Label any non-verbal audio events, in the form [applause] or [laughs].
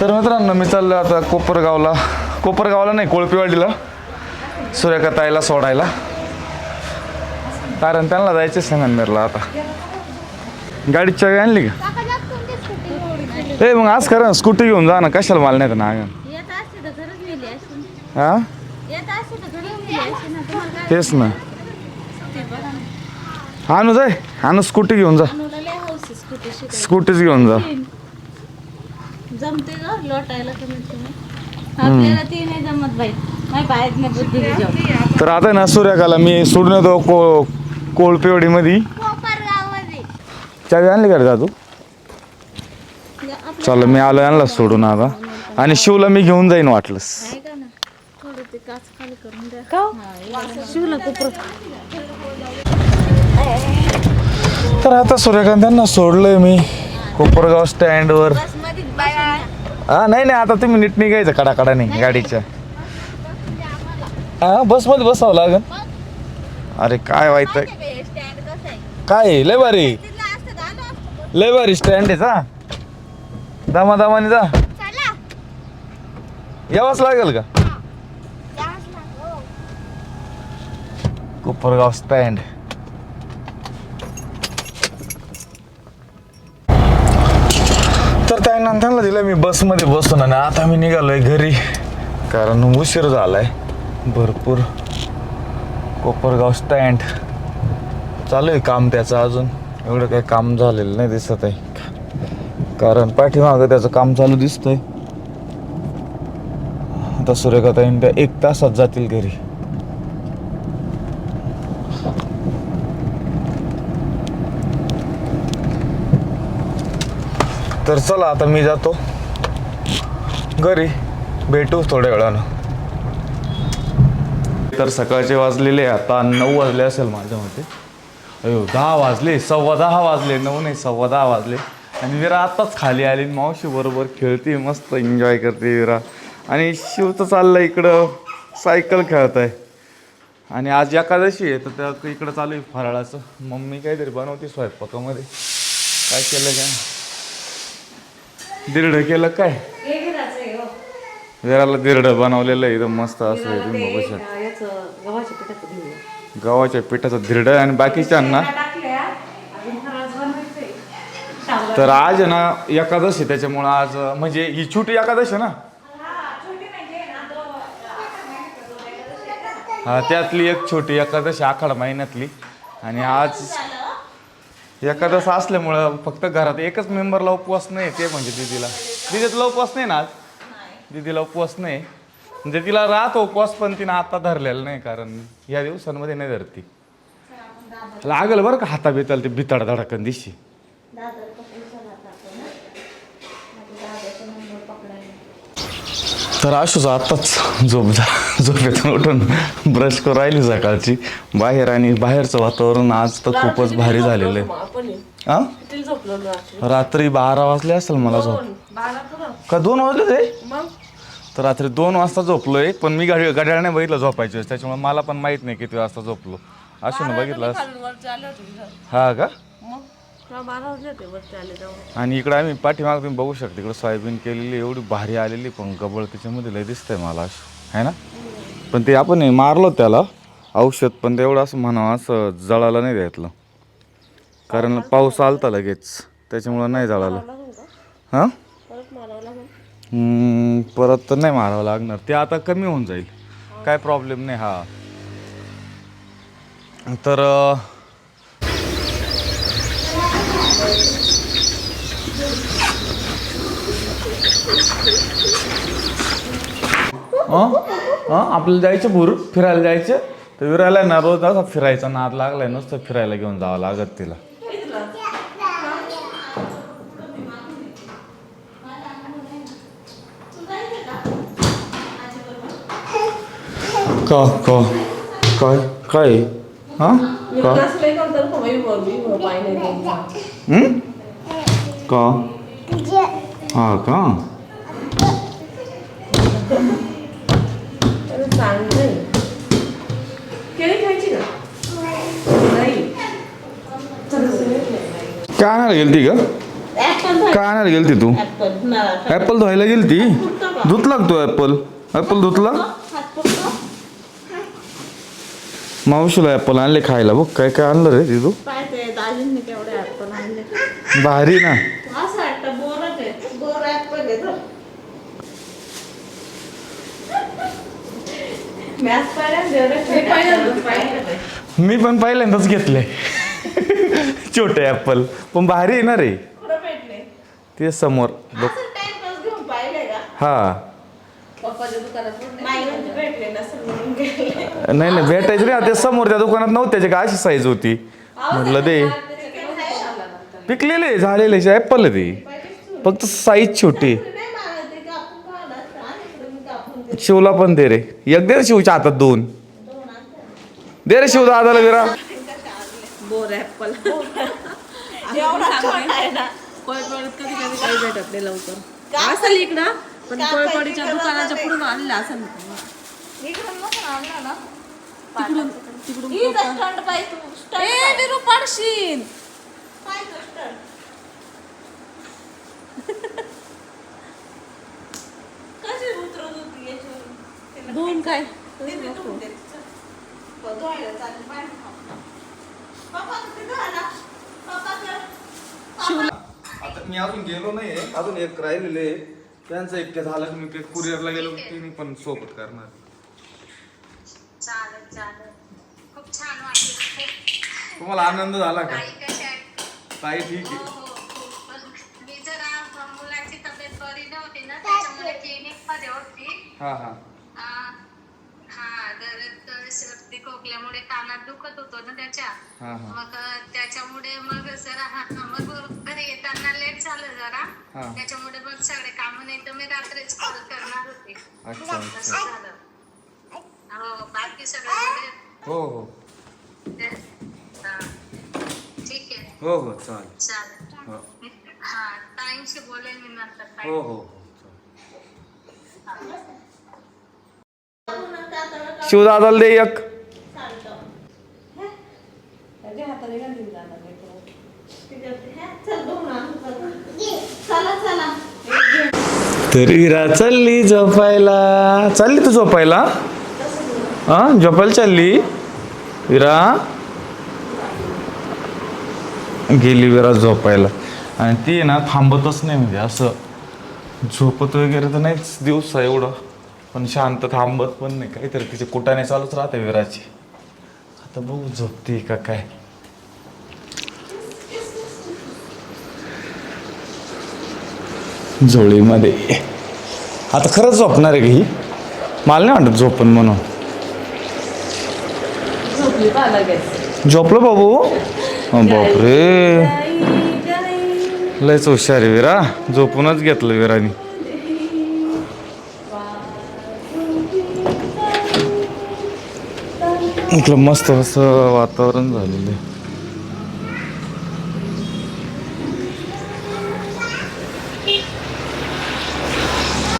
तर मित्रांनो मी चाललो आता कोपरगावला. कोपरगावला नाही कोळपेवाडीला. सूर्यका ताईला सोडायला. कारण त्यांना जायचे संगमनेरला आता. गाडीची चावी आणली का? ए मग आज करा स्कूटी घेऊन जा ना कशाला मला नाही ना हा तेच ना. आणू जाय आणू स्कूटी घेऊन जा. स्कूटीच घेऊन जा. जमते ग लोटायला कमीत कमी आपल्याला ती नाही जमत बाई. नाही बाहेर नाही बुद्धी घेऊ तर आता ना सूर्यकाला मी सोडून येतो को कोळपेवाडीमध्ये. चावी आणली का रे दादू? चला मी आलो आणला सोडून आता. आणि शिवला मी घेऊन जाईन वाटलंस. आहे का ना? थोडं ते काच खाली करून द्या. का शिवला कुपर. तर आता सूर्यकांतांना सोडलंय मी. कोपरगाव स्टँडवर हा नाही नाही आता तुम्ही नीट निघायचं कडाकडा नाही गाडीच्या. हा बसमध्ये बसावं लागेल अरे काय व्हायचं? स्टँड कसं आहे काय आहे? लय भारी. तिथलं असतं आलो लय भारी स्टँड आहे जा. दमा दमाने जा चला यावंच लागेल का कोपरगाव स्टँड तर त्या नंतरला दिलं मी बसमध्ये बसून आणि आता मी निघालोय घरी. कारण उशीर झालाय. भरपूर कोपरगाव स्टँड चालू आहे काम त्याचं अजून. एवढं काही काम झालेलं नाही दिसत आहे. कारण पाठीमागं त्याचं काम चालू दिसतंय. आता सूर्यकाताईन त्या एक तासात जातील घरी. तर चला आता मी जातो. घरी. भेटू थोड्या वेळानं. तर सकाळचे वाजलेले आता नऊ वाजले असेल माझ्या मते. अयो दहा वाजले सव्वा दहा वाजले नऊ नाही सव्वा दहा वाजले. आणि विरा आत्ताच खाली आली मावशी बरोबर खेळते मस्त एन्जॉय करते विरा. आणि शिवचं चाललं इकडं सायकल खेळत आहे आणि आज एकादशी आहे तर त्या इकडं चालू आहे फराळाचं. मम्मी काहीतरी बनवते स्वयंपाकामध्ये. काय केलं काय दिरड केलं काय? विराला दिरड बनवलेलं आहे एकदम मस्त असं आहे तुम्ही बघू शकता गव्हाच्या पिठाचं धिरड आणि बाकीच्यांना? तर आज ना एकादशी त्याच्यामुळं आज म्हणजे ही छोटी एकादशी ना? हा त्यातली एक छोटी एकादशी आखाड महिन्यातली. आणि आज एकादश असल्यामुळं फक्त घरात एकच मेंबरला उपवास नाही ते म्हणजे दिदीला. दिदीला उपवास नाही ना आज? दिदीला उपवास नाही. म्हणजे तिला राहतो उपवास पण तिनं आता धरलेला नाही कारण या दिवसांमध्ये नाही धरती. लागल बरं का हाता बिताल ते बिताड धडकन दिशी. तर आशूच आत्ताच झोप जा [laughs] झोपेतून उठून ब्रश करून राहिली सकाळची. बाहेर आणि बाहेरचं वातावरण आज तर खूपच भारी झालेलं आहे. हा रात्री? बारा वाजले असेल मला झोप. का दोन वाजले ते तर रात्री दोन वाजता झोपलोय पण मी गाडी गाड्याला नाही बघितलं झोपायची. त्याच्यामुळे मला पण माहीत नाही किती वाजता झोपलो. अशोन बघितलं हा का? आणि इकडे आम्ही पाठीमाग तुम्ही बघू शकता इकडे सोयाबीन केलेली एवढी भारी आलेली पण गबळ त्याच्यामध्ये लय दिसतंय मला असं. आहे ना? पण ते आपण हे मारलो त्याला औषध पण ते एवढं असं म्हणावं असं जळालं नाही द्यायतलं कारण पाऊस आलता लगेच त्याच्यामुळं नाही जळालं. हां? हम्म, परत तर नाही मारावं लागणार. ते आता कमी होऊन जाईल. काय प्रॉब्लेम नाही हा. तर अं, हं? हं? आपल्याला जायचं भूर? फिरायला जायचं? तर विरायला ना रोज असा फिरायचा. नाद लागलाय नुसतं फिरायला घेऊन जावं लागत तिला. का? का? काय? काय? हा? का? हं? का? हा का? काय आणायला गेली ती का आणायला गेलती तू? ऍपल धुवायला. गेलती? धुत लागतो ऍपल ऍपल धुतला? मावशीला ऍपल आणले खायला बघ काय काय आणलं रे तिथू. भारी ना. तो. मी पण पहिल्यांदाच घेतले छोटे ऍपल पण भारी आहे ना रे. कुठं भेटले. ते समोर. बघ. असं टाइमपास घेऊन पाहिले का? हा. पप्पाच्या दुकानात नाही. म्हणजे भेटले नसेल म्हणून गेले. नाही नाही भेटायचं रे ते समोर त्या दुकानात नव्हते. त्याची काय अशी साईज होती? म्हटलं दे. पिकलेले झालेले ऍपल आहे ते. फक्त साईज छोटी. नाही मला ते कापून खावं लागतं आणि इकडे मी कापून देते. शिवला पण दे रे. एक दे रे शिवच्या हातात दोन. दे रे शिव दादाला विरा बोर ना. पळपळीत कधी कधी काही भेटत नाही लवकर? असेल इकडं पण पळपळीच्या दुकानाच्या पुढून आणलं असेल तिकडून ए निरू पाडशील. दोन काय? आता मी अजून गेलो नाही अजून एक राहिलेले त्यांचं एक ते झालं की मी ते कुरिअरला गेलो की ते मी पण सोबत करणार. चालेल चालेल. खूप छान वाटलं. तुम्हाला आनंद झाला का? ताई कशा आहेत? ताई ठीक हो आहे. हो खूप. पण मी जरा मुलाची तब्येत बरी नव्हती ना त्याच्यामुळे क्लिनिकमध्ये होती. हा हा. आ, हा जर तर सर्दी खोकल्यामुळे कानात दुखत होतो ना त्याच्या हा हा मग अ, त्याच्यामुळे मग जरा हा मग घरी येताना लेट झालं जरा हा. त्याच्यामुळे मग सगळे कामं नाही तर मी रात्रीच कॉल करणार होते अच्छा असं अच्छा झालं हो बाकी सगळे हो हो? हा. ठीक आहे हो हो चालेल चालेल हो हा ताईंशी बोलेल मी नंतर ताई. हो हो हो चालेल. शिवदादाला दे एक. त्याच्या हाताने घालून जाणार नाही तो. चला चला तर विरा चालली झोपायला. चालली तू झोपायला? हा झोपायला चालली? विरा गेली विरा झोपायला. आणि ती आहे ना थांबतच नाही म्हणजे असं. झोपत वगैरे तर नाहीच दिवस आहे एवढं. पण शांत थांबत पण नाही. काहीतरी तिचे कुटाने चालूच राहते विराची. आता बघू झोपते का काय. झोळीमध्ये आता खरंच झोपणार आहे का ही? मला नाही वाटत झोपन म्हणून. झोपली बाबू? बापरे. लयच हुशार आहे विरा. झोपूनच घेतलं विरानी. इकडं मस्त असं वातावरण झालेलं आहे.